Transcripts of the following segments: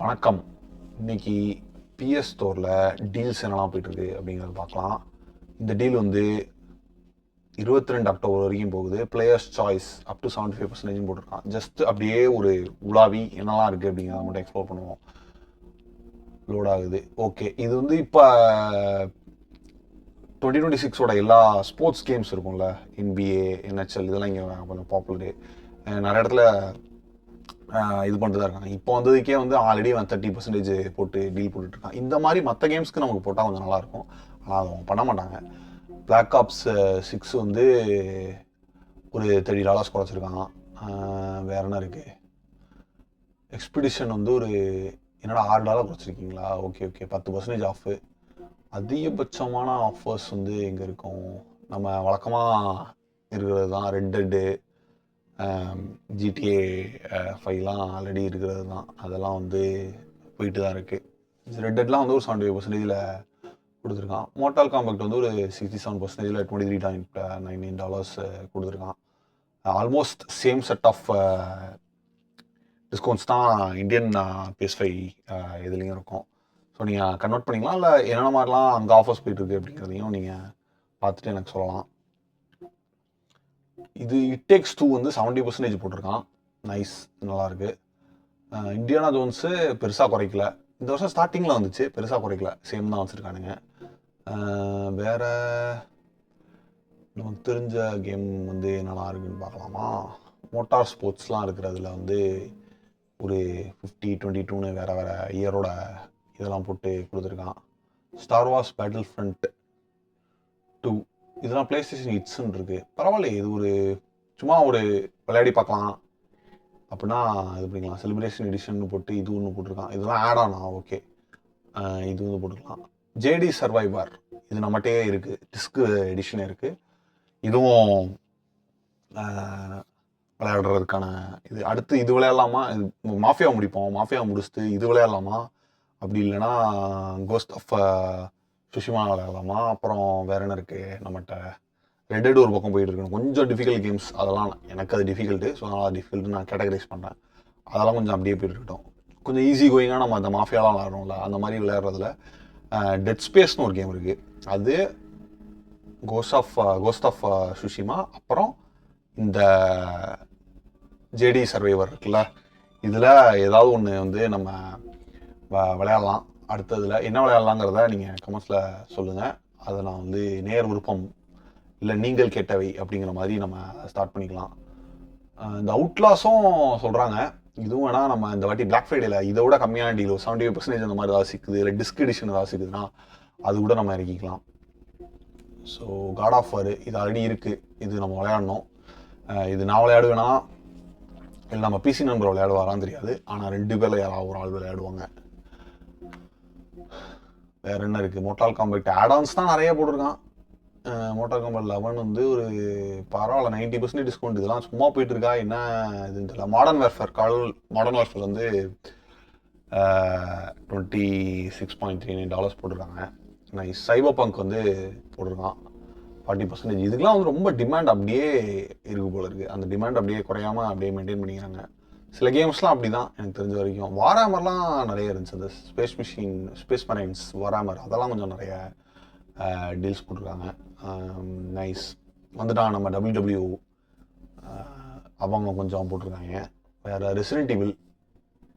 வணக்கம். இன்னைக்கு பிஎஸ் ஸ்டோரில் டீல்ஸ் என்னெல்லாம் போயிட்டுருக்கு அப்படிங்கிறத பார்க்கலாம். இந்த டீல் வந்து இருபத்தி ரெண்டு அக்டோபர் வரைக்கும் போகுது. Players choice up to seventy five percentage போட்டிருக்கான். ஜஸ்ட் அப்படியே ஒரு உலாவி என்னெல்லாம் இருக்குது அப்படிங்கிறத மட்டும் எக்ஸ்ப்ளோர் பண்ணுவோம். லோட் ஆகுது. ஓகே இது வந்து இப்போ டுவெண்ட்டி டுவெண்ட்டி சிக்ஸோட எல்லா ஸ்போர்ட்ஸ் கேம்ஸ் இருக்கும்ல. என்பிஏ என்ஹெச்எல் இதெல்லாம் இங்கே கொஞ்சம் பாப்புலரு நிறைய இடத்துல இது பண்ணிட்டு தான் இருக்காங்க. இப்போ வந்ததுக்கே வந்து ஆல்ரெடி வந்து தேர்ட்டி பர்சன்டேஜ் போட்டு டீல் போட்டுட்டு இருக்கான் இந்த மாதிரி மற்ற கேம்ஸ்க்கு நமக்கு போட்டால் கொஞ்சம் நல்லாயிருக்கும். ஆனால் அதை அவங்க பண்ண மாட்டாங்க. பிளாக் ஆப்ஸ் சிக்ஸ் வந்து ஒரு தேர்ட்டி டாலர்ஸ் குறைச்சிருக்கான் வேற என்ன இருக்குது எக்ஸ்பிடிஷன் வந்து ஒரு என்னடா ஆறு டாலர் குறைச்சிருக்கீங்களா ஓகே ஓகே பத்து பர்சன்டேஜ் ஆஃபு அதிகபட்சமான ஆஃபர்ஸ் வந்து எங்கே இருக்கும்? நம்ம வழக்கமாக இருக்கிறது தான் ரெட் டெட்டு ஜிடிஏ ஃபைவ்லாம் ஆல்ரெடி இருக்கிறது தான் அதெல்லாம் வந்து போயிட்டு தான் இருக்குது ரெட் டெட்லாம் வந்து ஒரு செவன்டி ஃபைவ் பர்சன்டேஜில் கொடுத்துருக்கான். மோட்டால் காம்பேக்ட் வந்து ஒரு சிக்ஸ்டி செவன் பர்சன்டேஜில் twenty three point nine nine dollars கொடுத்துருக்கான் almost same set of discounts தான் இந்தியன் பிஎஸ் ஃபைவ் இதுலேயும் இருக்கும். ஸோ நீங்கள் கன்வெர்ட் பண்ணிக்கலாம் இல்லை என்னென்ன மாதிரிலாம் அங்கே ஆஃபர்ஸ் போயிட்டுருக்கு அப்படிங்கிறதையும் நீங்கள் பார்த்துட்டு எனக்கு சொல்லலாம். இது இட் டேக்ஸ் டூ வந்து செவன்ட்டி பர்சன்டேஜ் போட்டிருக்கான். நைஸ் நல்லாயிருக்கு இந்தியானா ஜோன்ஸு பெருசாக குறைக்கல. இந்த வருஷம் ஸ்டார்டிங்கில் வந்துச்சு. பெருசாக குறைக்கல. சேம் தான் வச்சுருக்கானுங்க. வேற நமக்கு தெரிஞ்ச கேம் வந்து நல்லா இருக்குன்னு பார்க்கலாமா? மோட்டார் ஸ்போர்ட்ஸ்லாம் இருக்கிறதுல வந்து ஒரு ஃபிஃப்டி டுவெண்ட்டி டூன்னு வேறு வேறு இயரோட இதெல்லாம் போட்டு கொடுத்துருக்கான். Star Wars Battlefront two இதெல்லாம் பிளே ஸ்டேஷன் ஹிட்ஸ்ன்னு இருக்குது பரவாயில்ல இது ஒரு சும்மா ஒரு விளையாடி பார்க்கலாம். அப்படின்னா இது பண்ணிக்கலாம். செலிப்ரேஷன் எடிஷன் போட்டு இது ஒன்று போட்டிருக்கான். இதெல்லாம் ஆட் ஆனா ஓகே இது வந்து போட்டுக்கலாம். ஜேடி சர்வைவர் இது நம்மகிட்டே இருக்குது டிஸ்க் எடிஷன் இருக்குது இதுவும் விளையாடுறதுக்கான இது. அடுத்து இது விளையாடலாமா? இது மாஃபியா முடிப்போம். மாஃபியா முடிச்சுட்டு இது விளையாடலாமா? அப்படி இல்லைன்னா கோஸ்ட் ஆஃப் சுஷிமா விளையாடலாமா அப்புறம் வேற என்ன இருக்குது நம்மகிட்ட ரெட்டட் ஒரு பக்கம் போயிட்டு இருக்கணும் கொஞ்சம் டிஃபிகல்ட் கேம்ஸ் அதெல்லாம் எனக்கு அது டிஃபிகல்ட்டு ஸோ அதனால் டிஃபிகல்ட்டு நான் கேட்டகரைஸ் பண்ணுறேன் அதெல்லாம் கொஞ்சம் அப்படியே போயிட்டு இருக்கட்டும். கொஞ்சம் ஈஸி கோயிங்காக நம்ம அந்த மாஃபியாலாம் விளையாடுறோம்ல அந்த மாதிரி விளையாடுறதுல டெட் ஸ்பேஸ்னு ஒரு கேம் இருக்குது அது Ghost of Ghost of Tsushima அப்புறம் இந்த ஜேடி சர்வைவர் இருக்குல்ல இதில் ஏதாவது ஒன்று வந்து நம்ம வ- விளையாடலாம். அடுத்ததில் என்ன விளையாடலாங்கிறத நீங்கள் கமெண்ட்ஸில் சொல்லுங்கள் அதை நான் வந்து நேர் விருப்பம் இல்லை நீங்கள் கேட்டவை அப்படிங்கிற மாதிரி நம்ம ஸ்டார்ட் பண்ணிக்கலாம். இந்த அவுட்லாஸும் சொல்கிறாங்க இதுவும் வேணால் நம்ம இந்த வாட்டி பிளாக் ஃப்ரைடேல இதை விட கம்மியான டீல் செவன்டி ஃபைவ் பர்சன்டேஜ் அந்த மாதிரி ஏதாவது சிக்குது இல்லை டிஸ்க் எடிஷன் ஏதாவது சிக்குதுன்னா அது கூட நம்ம இறக்கிக்கலாம். ஸோ காட் ஆஃப் வார் இது ஆல்ரெடி இருக்குது இது நம்ம விளையாடணும். இது நான் விளையாடுவேன்னா இல்லை நம்ம பிசி நண்பர் விளையாடுவாரான்னு தெரியாது. ஆனால் ரெண்டு பேரில் யாராவது ஒரு ஆள் விளையாடுவாங்க. வேற என்ன இருக்குது மோட்டால் காம்பேக்ட் ஆடான்ஸ் தான் நிறைய போட்டிருக்கான். மோட்டார் காம்பேக்ட் லெவன் வந்து ஒரு பரவாயில்ல நைன்டி பர்சன்டேஜ் டிஸ்கவுண்ட் இதெல்லாம் சும்மா போயிட்டு இருக்கா? என்ன இதுன்னு தெரியல. Modern warfare Call Modern Warfare வந்து twenty six point three nine dollars போட்டிருக்காங்க. நைஸ் சைபர் பங்க் வந்து போட்டிருக்கான். ஃபார்ட்டி பர்சன்டேஜ் இதுக்கெலாம் வந்து ரொம்ப டிமாண்ட் அப்படியே இருக்கு போல இருக்குது அந்த டிமாண்ட் அப்படியே குறையாம அப்படியே மெயின்டைன் பண்ணிக்கிறாங்க. சில கேம்ஸ்லாம் அப்படி தான் எனக்கு தெரிஞ்ச வரைக்கும். வாராமர்லாம் நிறைய இருந்துச்சு. அந்த space mission space marines Warhammer அதெல்லாம் கொஞ்சம் நிறைய டீல்ஸ் போட்டிருக்காங்க. நைஸ் வந்துட்டான் நம்ம டபிள்யூ டபிள்யூ அவங்க கொஞ்சம் போட்டிருக்காங்க. வேறு ரெசிடென்ட் இவில்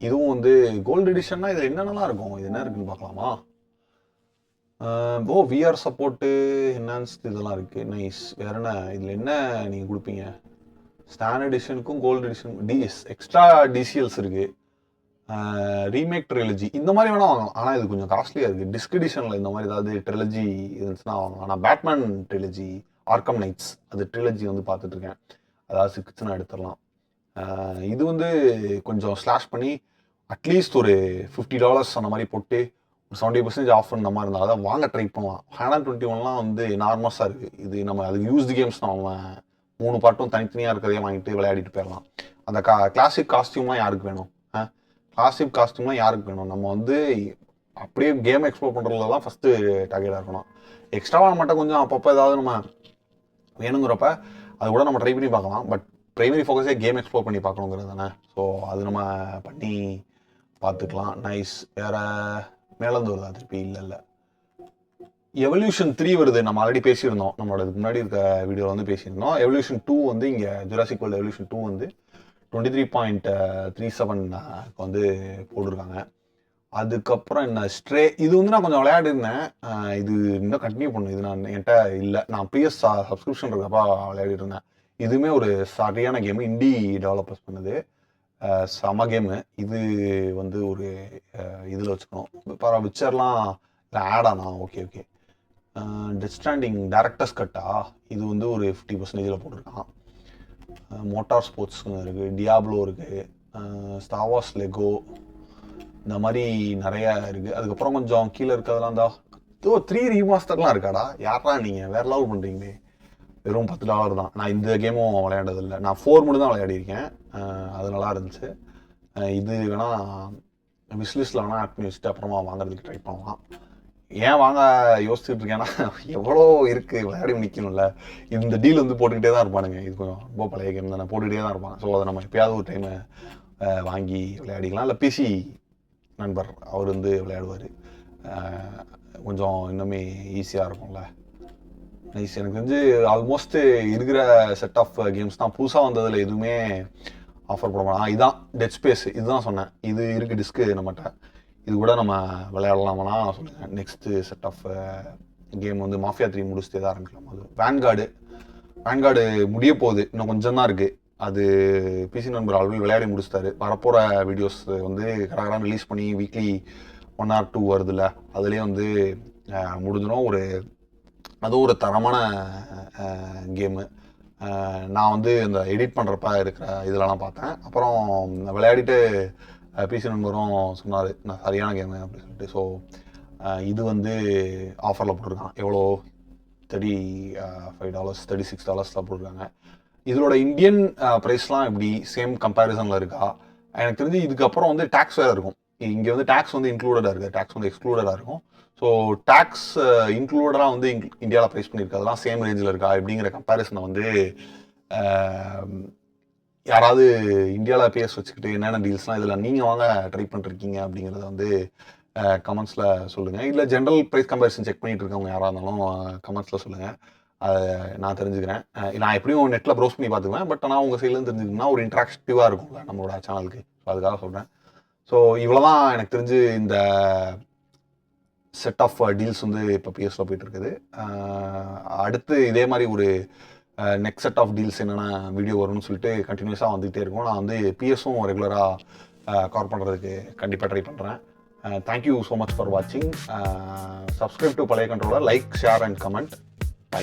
இதுவும் வந்து கோல்டு எடிஷன்னா இதில் என்னென்னலாம் இருக்கும்? இது என்ன இருக்குன்னு பார்க்கலாமா? ஓ விஆர் சப்போர்ட்டு என்ஹான்ஸ்டு இதெல்லாம் இருக்குது நைஸ் வேற என்ன? இதில் என்ன நீங்கள் கொடுப்பீங்க? Standard எடிஷனுக்கும் gold edition DS extra DLCs இருக்குது ரீமேக் ட்ரிலஜி இந்த மாதிரி வேணால் வாங்கலாம். ஆனால் இது கொஞ்சம் காஸ்ட்லியாக இருக்குது டிஸ்க் எடிஷனில் இந்த மாதிரி ஏதாவது ட்ரிலஜி இருந்துச்சுன்னா வாங்கலாம். ஆனால் பேட்மேன் ட்ரிலஜி ஆர்கம் நைட்ஸ் அது ட்ரிலஜி வந்து பார்த்துட்ருக்கேன் அதாவது சிக்ஸ்னா எடுத்துடலாம். இது வந்து கொஞ்சம் ஸ்லாஷ் பண்ணி அட்லீஸ்ட் ஒரு ஃபிஃப்டி டாலர்ஸ் அந்த மாதிரி போட்டு ஒரு செவன்ட்டி பர்சன்டேஜ் ஆஃப் பண்ண மாதிரி இருந்தால் அதை வாங்க ட்ரை பண்ணலாம். ஹேண்ட் டுவெண்ட்டி ஒன்லாம் வந்து நார்மஸாக இருக்குது இது நம்ம அது யூஸ்டு கேம்ஸ் நம்ம மூணு பாட்டும் தனித்தனியாக இருக்கிறதே வாங்கிட்டு விளையாடிட்டு போயிடலாம் அந்த கா கிளாசிக் காஸ்டியூம்லாம் யாருக்கு வேணும்? கிளாசிக் காஸ்டியூம்லாம் யாருக்கு வேணும்? நம்ம வந்து அப்படியே கேம் எக்ஸ்ப்ளோர் பண்ணுறதுல தான் ஃபஸ்ட்டு டார்கெட்டாக இருக்கணும். எக்ஸ்ட்ராவாக மட்டும் கொஞ்சம் அப்பப்போ ஏதாவது நம்ம வேணுங்கிறப்ப அது கூட நம்ம ட்ரை பண்ணி பார்க்கலாம். பட் ப்ரைமரி ஃபோக்கஸே கேம் எக்ஸ்ப்ளோர் பண்ணி பார்க்கணுங்கிறது தானே. ஸோ அது நம்ம பண்ணி பார்த்துக்கலாம். நைஸ் வேறு மேலேருந்து வருதா திருப்பி? இல்லை இல்லை. எவல்யூஷன் த்ரீ வருது. நம்ம ஆல்ரெடி பேசியிருந்தோம். நம்மளோட முன்னாடி இருக்க வீடியோவில் வந்து பேசியிருந்தோம். எவல்யூஷன் டூ வந்து இங்கே ஜுராசிக் வேர்ல்டு எவல்யூஷன் டூ வந்து twenty three point three seven வந்து போட்டிருக்காங்க. அதுக்கப்புறம் என்ன? ஸ்ட்ரே இது வந்து நான் கொஞ்சம் விளையாடிருந்தேன். இது இன்னும் கண்டினியூ பண்ணும் இது நான் என்கிட்ட இல்லை. நான் பிஎஸ் சப்ஸ்கிரிப்ஷன் இருக்கப்பா விளையாடிட்டு இருந்தேன் இதுவுமே ஒரு சரியான கேம் இண்டி டெவலப்பர்ஸ் பண்ணுது. சம கேமு இது வந்து ஒரு இதில் வச்சுக்கணும். பரவ விச்சர்லாம் இல்லை ஆடானா okay okay Death Stranding director's கட்டா இது வந்து ஒரு ஃபிஃப்டி பர்சன்டேஜில் போட்டிருக்கான். மோட்டார் ஸ்போர்ட்ஸ்னு இருக்குது டியாப்ளோ இருக்குது ஸ்டாவாஸ் லெகோ இந்த மாதிரி நிறையா இருக்குது அதுக்கப்புறம் கொஞ்சம் கீழே இருக்கிறதெல்லாம் தான் ஓ த்ரீ ரீமாஸ்டர்லாம் இருக்காடா? யாரா நீங்கள் வேறு லெவல் பண்ணுறீங்களே வெறும் பத்து டாலர் தான். நான் இந்த கேமும் விளையாண்டதில்லை. நான் ஃபோர் மட்டும் தான் விளையாடிருக்கேன் அது நல்லா இருந்துச்சு. இது வேணால் விஸ்லிஸ்டில் வேணால் ஆட் பண்ணி வச்சுட்டு அப்புறமா வாங்குறதுக்கு ட்ரை பண்ணலாம். ஏன் வாங்க? யோசிச்சுட்டு இருக்கேன்னா எவ்வளோ இருக்குது விளையாடி நிற்கணும்ல இந்த டீல் வந்து போட்டுக்கிட்டே தான் இருப்பானுங்க. இது கொஞ்சம் ரொம்ப பழைய கேம் தானே போட்டுக்கிட்டே தான் இருப்பாங்க. ஸோ அதை நம்ம எப்பயாவது ஒரு டைம் வாங்கி விளையாடிக்கலாம். இல்லை பிசி நண்பர் அவர் வந்து விளையாடுவார். கொஞ்சம் இன்னுமே ஈஸியாக இருக்கும்ல. நைஸ் எனக்கு தெரிஞ்சு ஆல்மோஸ்ட் இருக்கிற செட் ஆஃப் கேம்ஸ் தான் புதுசாக வந்ததில் எதுவுமே ஆஃபர் பண்ண மாட்டேன் இதான் டெட் ஸ்பேஸ் இதுதான் சொன்னேன். இது இருக்குது டிஸ்க்கு நம்மகிட்ட. இது கூட நம்ம விளையாடலாமானா சொல்லுங்கள் நெக்ஸ்ட்டு செட் ஆஃப் கேம் வந்து மாஃபியா த்ரீ முடிச்சுட்டு தான் ஆரம்பிக்கலாம். அது வேன்கார்டு வேன்கார்டு முடிய போகுது. இன்னும் கொஞ்சம் தான் இருக்குது அது பிசி நண்பர் ஆல்ரெடி விளையாடி முடிச்சிட்டாரு. வரப்போகிற வீடியோஸ் வந்து கரெக்டாக ரிலீஸ் பண்ணி வீக்லி ஒன் ஆர் டூ வருதுல்ல அதுலேயே வந்து முடிஞ்சிடும் ஒரு அதுவும் ஒரு தரமான கேமு நான் வந்து இந்த எடிட் பண்ணுறப்ப இருக்கிற இதெல்லாம் பார்த்தேன். அப்புறம் விளையாடிட்டு பிசி நண்பரும் சொன்னார். நான் சரியான கேமு அப்படின்னு சொல்லிட்டு. ஸோ இது வந்து ஆஃபரில் போட்டிருக்கான். எவ்வளோ? Thirty five dollars thirty six டாலர்ஸில் போட்டிருக்காங்க. இதோட இந்தியன் ப்ரைஸ்லாம் எப்படி? சேம் கம்பேரிசனில் இருக்கா? எனக்கு தெரிஞ்சு இதுக்கப்புறம் வந்து டேக்ஸ் வேறு இருக்கும். இங்கே வந்து டேக்ஸ் வந்து இன்க்ளூடடாக இருக்குது டேக்ஸ் வந்து எக்ஸ்க்ளூடடாக இருக்கும். ஸோ டேக்ஸ் இன்க்ளூடடாக வந்து இந்தியாவில் ப்ரைஸ் பண்ணியிருக்கு அதெல்லாம் சேம் ரேஞ்சில் இருக்கா? எப்படிங்கிற கம்பேரிசனை வந்து யாராவது இந்தியாவில் பேச வச்சுக்கிட்டு என்னென்ன டீல்ஸ்லாம் இதில் நீங்கள் வாங்க ட்ரை பண்ணிருக்கீங்க அப்படிங்கிறத வந்து கமெண்ட்ஸில் சொல்லுங்கள் இல்லை ஜென்ரல் ப்ரைஸ் கம்பேரிசன் செக் பண்ணிகிட்டு இருக்கவங்க யாராக இருந்தாலும் கமெண்ட்ஸில் சொல்லுங்கள் அதை நான் தெரிஞ்சுக்கிறேன். நான் எப்படியும் நெட்டில் ப்ரௌஸ் பண்ணி பார்த்துக்குவேன். பட் ஆனால் உங்கள் சைட்லேருந்து தெரிஞ்சுக்கணும்னா ஒரு இன்ட்ராக்டிவாக இருக்கும்ல நம்மளோட சேனலுக்கு ஸோ அதுக்காக சொல்கிறேன் ஸோ இவ்வளோ தான் எனக்கு தெரிஞ்சு இந்த செட் ஆஃப் டீல்ஸ் வந்து இப்போ பிஎஸ்ல போயிட்டு இருக்குது. அடுத்து இதே மாதிரி ஒரு நெக்ஸ்ட் செட் ஆஃப் டீல்ஸ் என்னென்ன வீடியோ வரும்னு சொல்லிட்டு கண்டினியூஸாக வந்துகிட்டே இருக்கும். நான் வந்து பிஎஸும் ரெகுலராக கவர் பண்ணுறதுக்கு கண்டிப்பாக ட்ரை பண்ணுறேன் thank you so much for வாட்சிங் சப்ஸ்கிரைப் டு பழைய controller like share and comment bye